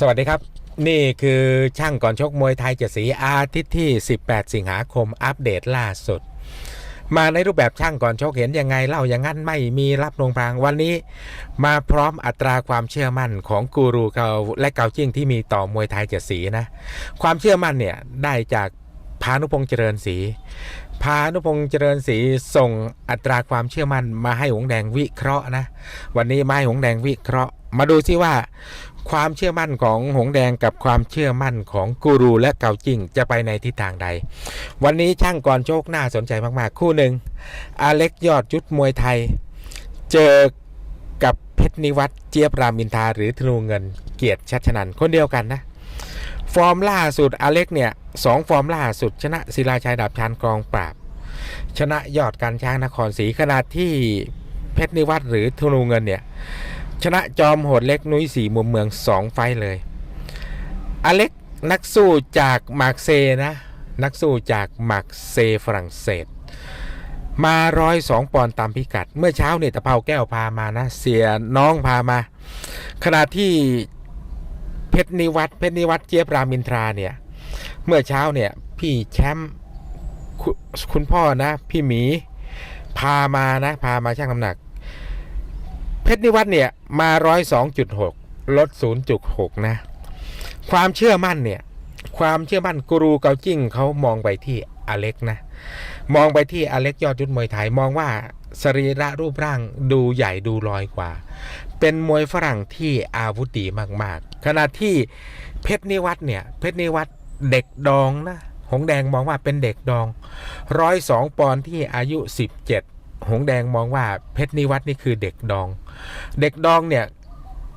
สวัสดีครับ นี่คือช่างก่อนชกมวยไทยเจ็ดสีอาทิตย์ที่ 18 สิงหาคมอัปเดตล่าสุด มาในรูปแบบช่างก่อนชกเห็นยังไงเล่าอย่างนั้นไม่มีรับลงพรางวันนี้ มาพร้อมอัตราความเชื่อมั่นของกูรูเกาและเกาจิ้งที่มีต่อมวยไทยเจ็ดสีนะ ความเชื่อมั่นเนี่ยได้จากพานุพงษ์เจริญศรีพานุพงษ์เจริญศรีส่งอัตราความเชื่อมั่นมาให้หงแดงวิเคราะห์นะ วันนี้มาให้หงแดงวิเคราะห์ มาดูซิว่า ความเชื่อมั่นของหงแดงกับความเชื่อมั่นของกูรูและเกาจิงจะไปในทิศทางใด วันนี้ช่างก่อนโชคน่าสนใจมากๆ คู่หนึ่งอาเล็กยอดยุทธมวยไทย เจอกับเพชรนิวัตรเจี๊ยบรามินทาหรือธนูเงินเกียรติชัชนันคนเดียวกันนะ ฟอร์มล่าสุดอาเล็กเนี่ยสองฟอร์มล่าสุด ชนะศิลาชัยดาบชานกองปราบ ชนะยอดการช้างนครศรีขณะที่เพชรนิวัตรหรือธนูเงินเนี่ย ชนะจอมโหดเล็กนุ้ยสีมุมเมืองสองไฟเลย อเล็กนักสู้จากมาร์กเซนะ นักสู้จากมาร์กเซฝรั่งเศส มาร้อยสองปอนด์ตามพิกัด เมื่อเช้าเนี่ยตะเภาแก้วพามานะ เสียน้องพามา ขณะที่เพชรนิวัตเพชรนิวัตเจี๊ยบรามินทราเนี่ย เมื่อเช้าเนี่ยพี่แชมป์คุคุณพ่อนะ พี่หมีพามานะ พามาชั่งน้ำหนัก เพชรนิวัฒน์เนี่ยมาร้อยสองจุดหกลดศูนย์จุดหกนะ ความเชื่อมั่นเนี่ยความเชื่อมั่นกูรูเกาจิ้งเขามองไปที่อเล็กนะ มองไปที่อเล็กยอดยุทธมวยไทยมองว่าสรีระรูปร่างดูใหญ่ดูลอยกว่า เป็นมวยฝรั่งที่อาวุธดีมากๆ ขณะที่เพชรนิวัฒน์เนี่ย เพชรนิวัฒน์เด็กดองนะ หงแดงมองว่าเป็นเด็กดองร้อยสองปอนด์ที่อายุ 17 หงแดงมองว่าเพชรนิวัฒน์นี่คือเด็กดอง เด็กดองเนี่ย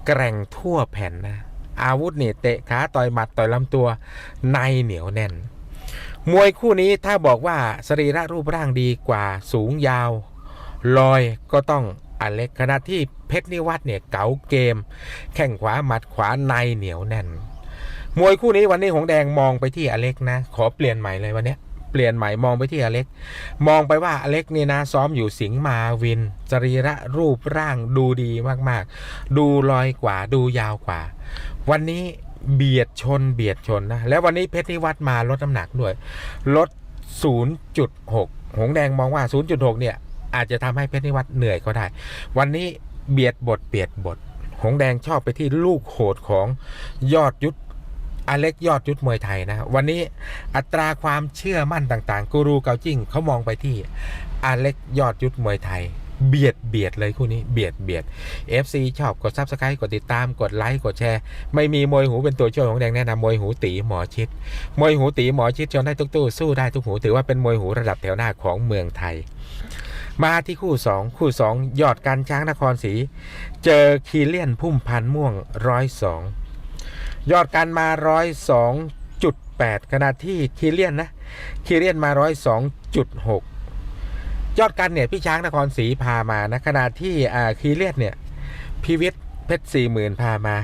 แกร่งทั่วแผ่นนะ อาวุธเนี่ยเตะขาต่อยหมัดต่อยลำตัวในเหนียวแน่น มวยคู่นี้ถ้าบอกว่าสรีระรูปร่างดีกว่าสูงยาว ลอยก็ต้องอเล็กขณะที่เพชรนิวัฒน์เนี่ยเก๋าเกม แข้งขวาหมัดขวาในเหนียวแน่น มวยคู่นี้วันนี้หงแดงมองไปที่อเล็กนะ ขอเปลี่ยนใหม่เลยวันนี้ เปลี่ยนใหม่มองไปที่อเล็ก มองไปว่าอเล็กนี่นะซ้อมอยู่สิงห์มาวินสรีระรูปร่างดูดีมากๆ ดูลอยกว่าดูยาวกว่า วันนี้เบียดชนเบียดชนนะ แล้ววันนี้เพชรนิวัฒน์มาลดน้ำหนักด้วย ลด 0.6 หงแดงมองว่า 0.6 เนี่ย อาจจะทำให้เพชรนิวัฒน์เหนื่อยก็ได้ วันนี้เบียดบทเบียดบท หงแดงชอบไปที่ลูกโหดของยอดยุทธ อเล็กยอดยุทธมวยไทยนะ วันนี้อัตราความเชื่อมั่นต่างๆกูรูเกาจิ้งเขามองไปที่อเล็กยอดยุทธมวยไทย เบียดเบียดเลยคู่นี้เบียดเบียด FC ชอบกด Subscribe กดติดตามกดไลค์กดแชร์ ไม่มีมวยหูเป็นตัวช่วยของแดงแนะนำมวยหูตีหมอชิด มวยหูตีหมอชิดชนได้ทุกตู้สู้ได้ทุกหูถือว่าเป็นมวยหูระดับแถวหน้าของเมืองไทย มาที่คู่ 2 คู่ 2 ยอดการช้างนครศรีเจอคีเลียนพุ่มพันม่วงร้อยสอง ยอดการมาร้อยสองจุดแปดขณะที่คีเลียนนะคีเลียนมาร้อยสองจุดหกยอดการเนี่ยพี่ช้างนครศรีพามานะขณะที่อ่าคีเลียนเนี่ยพีวิทย์เพชรสี่หมื่นพามา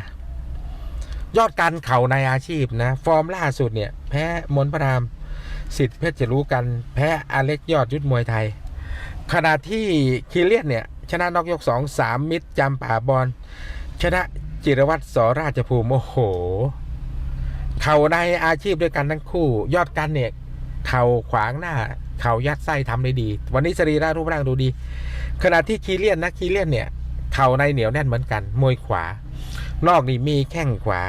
ยอดการเข่าในอาชีพนะฟอร์มล่าสุดเนี่ยแพ้มนพระรามสิทธิ์เพชรจะรู้กันแพ้อเล็กยอดยุทธมวยไทย ขณะที่คีเลียนเนี่ยชนะนอกยกสองสามมิตรจำป่าบอลชนะ จิรวัตรสราชภูมิโอ้โห เข่าในอาชีพด้วยกันทั้งคู่ ยอดกันเนี่ย เข่าขวางหน้า เข่ายัดไส้ทำได้ดี วันนี้สรีระรูปร่างดูดี ขณะที่คีเลียนนะคีเลียนเนี่ย เข่าในเหนียวแน่นเหมือนกัน มวยขวา นอกนี่มีแข้งขวา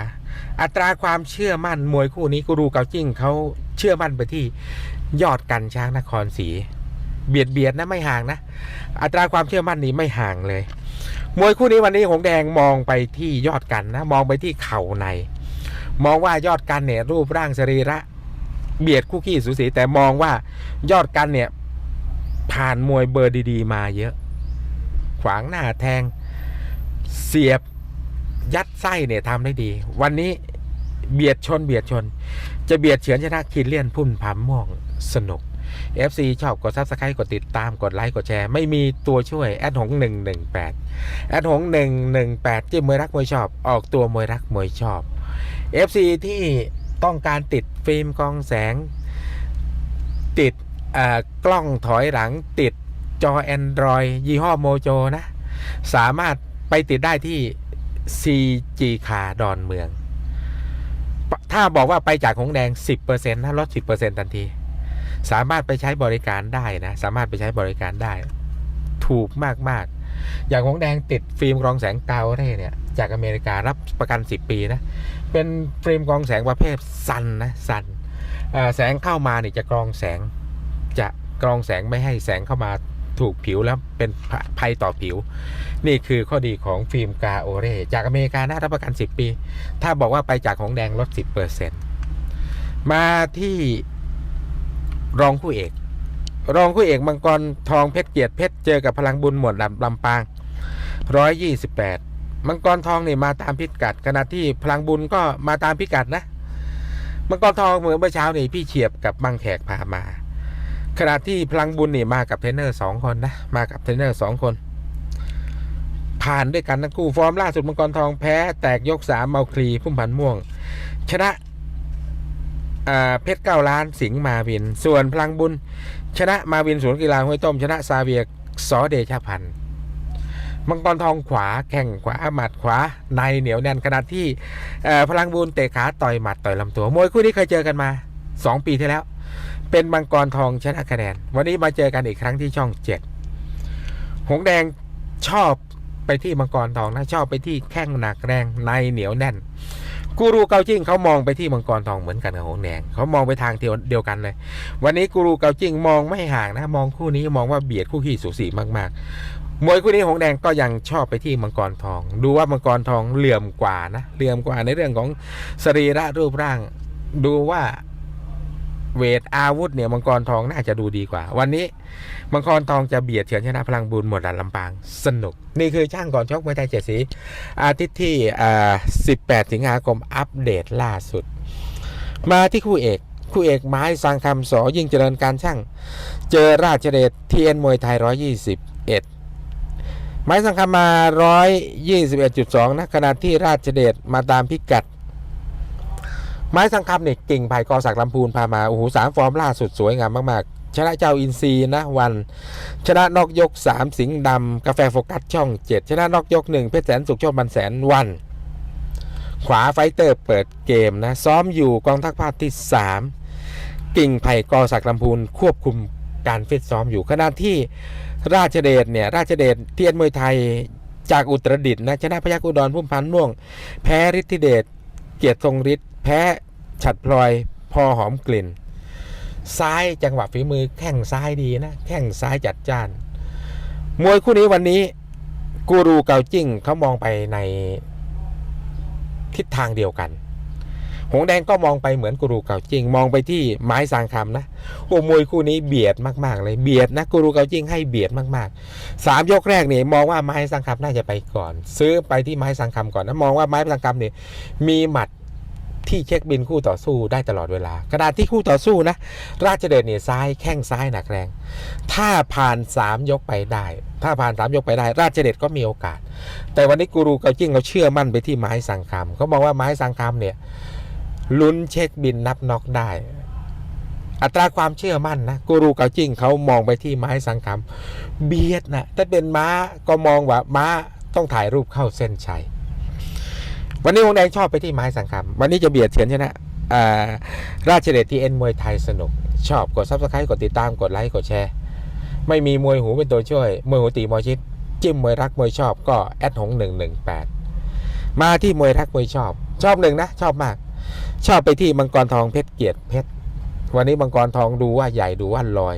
อัตราความเชื่อมั่นมวยคู่นี้กูรูเกาจิ้งเขาเชื่อมั่นไปที่ยอดกันช้างนครศรีเบียดเบียดนะไม่ห่างนะ อัตราความเชื่อมั่นนี้ไม่ห่างเลย มวยคู่นี้วันนี้หงแดงมองไปที่ยอดกันนะ มองไปที่เข่าใน มองว่ายอดกันเนี่ยรูปร่างสรีระ เบียดคู่ขี้สูสีแต่มองว่ายอดกันเนี่ย ผ่านมวยเบอร์ดี ๆ มาเยอะ ขวางหน้าแทง เสียบยัดไส้เนี่ยทำได้ดี วันนี้เบียดชนเบียดชน จะเบียดเฉือนชนะคินเลียนพุ่นผามม่วงสนุก FC ชอบกดซับสไครต์กดติดตามกดไลค์กดแชร์ไม่มีตัวช่วยแอดหงหนึ่งหนึ่งแปดแอดหงหนึ่งหนึ่งแปดจิ้มมวยรักมวยชอบ ออกตัวมวยรักมวยชอบ FC ที่ต้องการติดฟิล์มกองแสง ติดกล้องถอยหลังติดจอ Android ยี่ห้อโมโจนะ สามารถไปติดได้ที่ CG คาดอนเมือง ถ้าบอกว่าไปจากหงแดง 10%นะลด10%ทันที สามารถไปใช้บริการได้นะ สามารถไปใช้บริการได้ ถูกมากๆ อย่างหงแดงติดฟิล์มกรองแสงกาวได้เนี่ย จากอเมริการับประกัน 10 ปีนะ เป็นฟิล์มกรองแสงประเภทซันนะซันแสงเข้ามาเนี่ยจะกรองแสงจะกรองแสงไม่ให้แสงเข้ามาถูกผิวแล้วเป็นภัยต่อผิว นี่คือข้อดีของฟิล์มกาโอเรจากอเมริกานะรับประกัน 10 ปี ถ้าบอกว่าไปจากของแดงลด 10%มาที่ รองคู่เอก รองคู่เอกมังกรทองเพชรเกียรติเพชรเจอกับพลังบุญหมวดลำลำปาง128มังกรทองนี่มาตามพิกัดขณะที่พลังบุญก็มาตามพิกัดนะ มังกรทองเหมือนเมื่อเช้านี่พี่เฉียบกับบังแขกพามา ขณะที่พลังบุญนี่มากับเทรนเนอร์สองคนนะมากับเทรนเนอร์สองคน ผ่านด้วยกันทั้งคู่ฟอร์มล่าสุดมังกรทองแพ้ แตกยกสามเมาคลีพุ่มพันม่วง ชนะ เพชรเก้าล้านสิงห์มาวิน ส่วนพลังบุญ ชนะมาวินสวนกีฬาห้วยต้ม ชนะซาเวียสอเดชพันธ์มังกรทองขวาแข่งขวาหมัดขวาในเหนียวแน่นขณะที่พลังบุญเตะขาต่อยหมัดต่อยลำตัวมวยคู่นี้เคยเจอกันมา 2 ปีที่แล้ว เป็นมังกรทองชนะคะแนน วันนี้มาเจอกันอีกครั้งที่ช่องเจ็ดหงแดงชอบไปที่มังกรทองนะชอบไปที่แข้งหนักแรงในเหนียวแน่น กูรูเกาจิ้งเขามองไปที่มังกรทองเหมือนกันกับหงแดงเขามองไปทางเดียวเดียวกันเลย วันนี้กูรูเกาจิ้งมองไม่ห่างนะ มองคู่นี้มองว่าเบียดคู่ขี้สูสีมากๆ มวยคู่นี้หงแดงก็ยังชอบไปที่มังกรทอง ดูว่ามังกรทองเหลื่อมกว่านะเหลื่อมกว่าในเรื่องของสรีระรูปร่าง ดูว่า เวทอาวุธเนี่ยมังกรทองน่าจะดูดีกว่า วันนี้มังกรทองจะเบียดเฉือนชนะพลังบุญหมดดันลำปาง สนุก นี่คือช่างก่อนชกมวยไทยเจ็ดสี อาทิตย์ที่อ่า18 สิงหาคมอัปเดตล่าสุด มาที่คู่เอก คู่เอกไม้สังคำสอยิ่งเจริญการช่าง เจอราชเดชทีเอ็นมวยไทย 121ไม้สังคำมา 121.2 นะขณะที่ราชเดชมาตามพิกัด ไม้สังคำเนี่ยกิ่งไผ่กอศักลำพูนพามาโอ้โหสามฟอร์มล่าสุดสวยงามมากๆ ชนะเจ้าอินซีนะวัน ชนะนอกยก 3 สิงห์ดำกาแฟโฟกัสช่อง 7 ชนะนอกยก 1 เพชรแสนสุขโชคบันแสนวัน ขวาไฟเตอร์เปิดเกมนะ ซ้อมอยู่กองทัพภาคที่ 3 กิ่งไผ่กอศักลำพูนควบคุมการฟิตซ้อมอยู่ขณะที่ราชเดชเนี่ยราชเดชเทียนมวยไทยจากอุตรดิตถ์นะชนะพยัคฆ์อุดรพุ่มพันธ์ม่วง แพ้ฤทธิเดชเกียรติทรงฤทธิ์ พ้ฉัดพลอยพอหอมกลิ่น ซ้ายจังหวะฝีมือแข้งซ้ายดีนะแข้งซ้ายจัดจ้าน มวยคู่นี้วันนี้กูรูเกาจิ้งเขามองไปในทิศทางเดียวกัน หงแดงก็มองไปเหมือนกูรูเกาจิ้งมองไปที่ไม้สางคำนะโอ้มวยคู่นี้เบียดมาก ๆ เลยเบียดนะกูรูเกาจิ้งให้เบียดมากๆสามยกแรกนี่มองว่าไม้สังคำน่าจะไปก่อน ซื้อไปที่ไม้สังคำก่อนนะมองว่าไม้สังคำนี่มีหมัด ที่เช็คบินคู่ต่อสู้ได้ตลอดเวลากระดาษที่คู่ต่อสู้นะ ราชเดชเนี่ยซ้ายแข้งซ้ายหนักแรง ถ้าผ่าน 3 ยกไปได้ ถ้าผ่าน 3 ยกไปได้ ราชเดชก็มีโอกาส แต่วันนี้กูรูเกาจิ้งเขาเชื่อมั่นไปที่ไม้สังคำเขาบอกว่าไม้สังคำเนี่ยลุ้นเช็คบินนับน็อกได้ อัตราความเชื่อมั่นนะกูรูเกาจิ้งเขามองไปที่ไม้สังคำเบียดนะถ้าเป็นม้าก็มองว่าม้าต้องถ่ายรูปเข้าเส้นชัย วันนี้วงแดงชอบไปที่ไม้สังคำวันนี้จะเบียดเฉียนชนะราชเดชทีเอ็นมวยไทยสนุก ชอบกดซับสไครต์กดติดตามกดไลค์กดแชร์ ไม่มีมวยหูเป็นตัวช่วย มวยหูตีมวยชิด จิ้มมวยรักมวยชอบก็แอดหงหนึ่งหนึ่งแปดมาที่มวยรักมวยชอบ ชอบหนึ่งนะ ชอบมาก ชอบไปที่มังกรทองเพชรเกียรติเพชรวันนี้มังกรทองดูว่าใหญ่ดูว่าลอย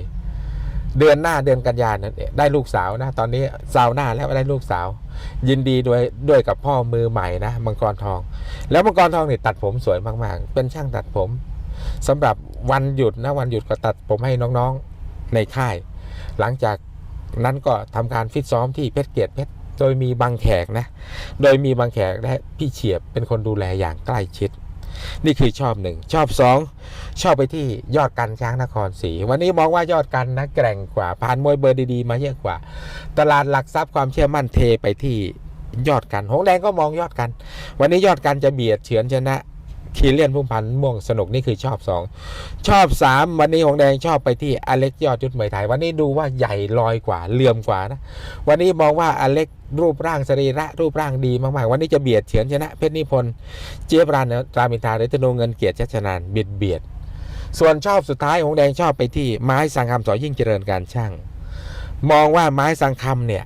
เดือนหน้าเดือนกันยายนนได้ลูกสาวนะ ตอนนี้สาวหน้าแล้วได้ลูกสาว ยินดีด้วยด้วยกับพ่อมือใหม่นะมังกรทอง แล้วมังกรทองเนี่ยตัดผมสวยมากๆ เป็นช่างตัดผมสำหรับวันหยุดนะวันหยุดก็ตัดผมให้น้องๆในค่าย หลังจากนั้นก็ทำการฟิตซ้อมที่เพชรเกียรติเพชรโดยมีบางแขกนะ โดยมีบางแขกและพี่เฉียบเป็นคนดูแลอย่างใกล้ชิด นี่คือชอบหนึ่งชอบสองชอบไปที่ยอดกันช้างนครศรีวันนี้มองว่ายอดกันนะแกร่งกว่าผ่านมวยเบอร์ดีๆมาเยอะกว่า ตลาดหลักทรัพย์ความเชื่อมั่นเทไปที่ยอดกัน หงแดงก็มองยอดกัน วันนี้ยอดกันจะเบียดเฉือนชนะ คีเลียนพุ่มพันธ์ม่วงสนุกนี่คือชอบสองชอบสามวันนี้หงแดงชอบไปที่อเล็กยอดยุทธมยไทย วันนี้ดูว่าใหญ่ลอยกว่าเลื่อมกว่านะวันนี้มองว่าอเล็กรูปร่างสรีระรูปร่างดีมากๆ วันนี้จะเบียดเฉือนชนะเพชรนิพนธ์เจี๊ยบรานรามินทาหรือธนูเงินเกียรติชัชนานเบียดเบียดส่วนชอบสุดท้ายหงแดงชอบไปที่ไม้สังคำสอยิ่งเจริญการช่าง มองว่าไม้สังคำเนี่ย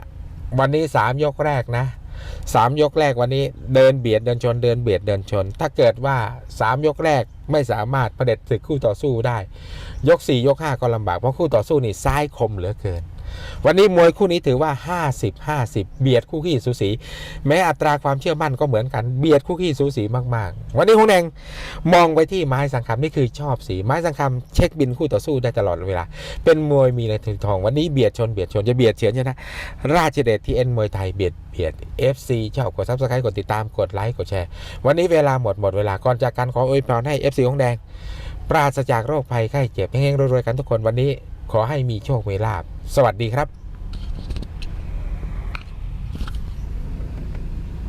วันนี้สามยกแรกนะ สามยกแรกวันนี้เดินเบียดเดินชน เดินเบียดเดินชน ถ้าเกิดว่าสามยกแรกไม่สามารถประเด็จศึกคู่ต่อสู้ได้ ยกสี่ยกห้าก็ลำบากเพราะคู่ต่อสู้นี่ซ้ายคมเหลือเกิน วันนี้มวยคู่นี้ถือว่า 50 50 เบียดคู่ขี้สูสี แม้อัตราความเชื่อมั่นก็เหมือนกัน เบียดคู่ขี้สูสีมาก ๆ วันนี้หงแดงมองไปที่ไม้สังคำนี่คือชอบสี ไม้สังคำเช็คบินคู่ต่อสู้ได้ตลอดเวลา เป็นมวยมีในทุนทอง วันนี้เบียดชนเบียดชนจะเบียดเฉือนชนะ ราชเดชทีเอ็นมวยไทยเบียดเบียด FC ชอบกดซับสไครต์กดติดตามกดไลค์กดแชร์ วันนี้เวลาหมดหมดเวลาก่อนจากการขออวยพรให้ FC หงแดง ปราศจากโรคภัยไข้เจ็บเฮงๆรวยๆกันทุกคนวันนี้ขอให้มีโชคมีลาภ สวัสดีครับ